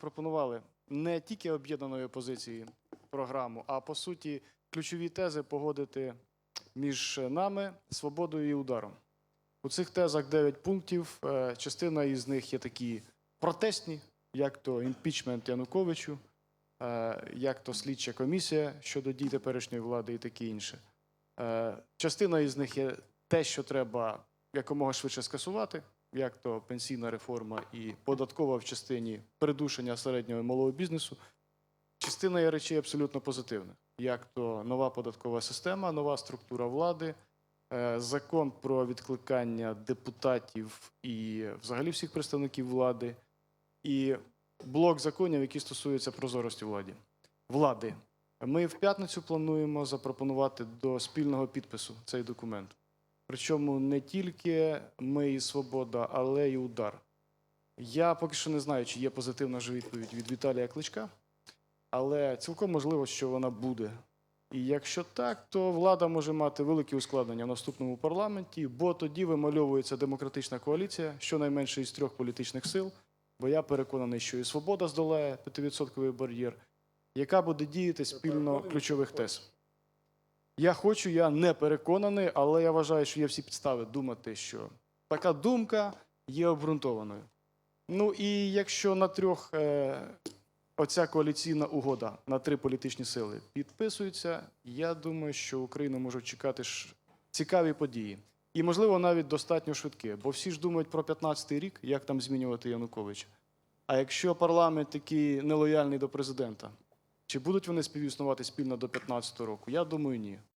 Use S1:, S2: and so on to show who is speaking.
S1: Пропонували не тільки об'єднаної опозиції програму, а по суті ключові тези погодити між нами, свободою і ударом. У цих тезах 9 пунктів. Е, Частина із них є такі протестні, як то імпічмент Януковичу, е, як то слідча комісія щодо дій теперішньої влади і таке інше. Е, Частина із них є те, що треба якомога швидше скасувати, як то пенсійна реформа і податкова в частині придушення середнього і малого бізнесу. Частина є речей абсолютно позитивних, як то нова податкова система, нова структура влади, е, закон про відкликання депутатів і взагалі всіх представників влади, і блок законів, які стосуються прозорості влади. Ми в п'ятницю плануємо запропонувати до спільного підпису цей документ. Причому не тільки ми і свобода, але й удар. Я поки що не знаю, чи є позитивна вже відповідь від Віталія Кличка, але цілком можливо, що вона буде. І якщо так, то влада може мати великі ускладнення в наступному парламенті, бо тоді вимальовується демократична коаліція, щонайменше із трьох політичних сил. Бо я переконаний, що і свобода здолає 5% бар'єр, яка буде діяти спільно ключових тез. Я хочу, я не переконаний, але я вважаю, що є всі підстави думати, що така думка є обґрунтованою. Ну і якщо на трьох е, оця коаліційна угода на три політичні сили підписується, я думаю, що Україну можуть чекати ж цікаві події. І, можливо, навіть достатньо швидкі, бо всі ж думають про 15-й рік, як там змінювати Януковича. А якщо парламент такий нелояльний до президента, чи будуть вони співіснувати спільно до 15-го року? Я думаю, ні.